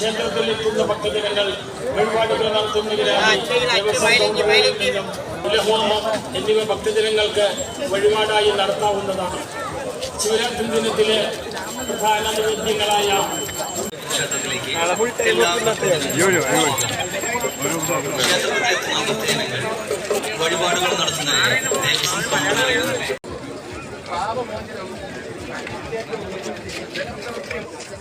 ക്ഷേത്രത്തിൽ എത്തുന്ന ഭക്തജനങ്ങൾ വഴിപാടുകൾ കുലഹോമം എന്നിവ ഭക്തജനങ്ങൾക്ക് വഴിപാടായി നടത്താവുന്നതാണ്. ശിവരാത്രി ദിനത്തിലെ പ്രധാന നൈവേദ്യങ്ങളായ വഴിപാടുകൾ എല്ലാ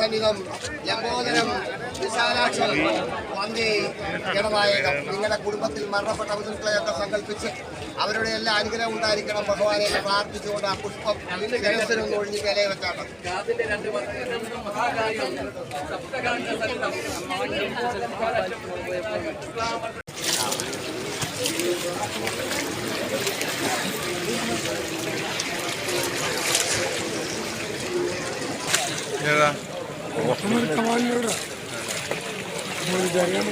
സമീപം ലംബോദരം വിശാലാക്ഷം വന്ദേ ഗണനായകം നിങ്ങളുടെ കുടുംബത്തിൽ മരണപ്പെട്ട ബന്ധുക്കളെയൊക്കെ സങ്കല്പിച്ച് അവരുടെ എല്ലാ അനുഗ്രഹം ഉണ്ടായിരിക്കണം ഭഗവാനെ പ്രാർത്ഥിച്ചുകൊണ്ട് ആ പുഷ്പം ജലത്തിനൊന്ന് ഒഴിഞ്ഞ് വില വെച്ചാണ് Yeah. Otomatik tamamıyla. Bunu derya mı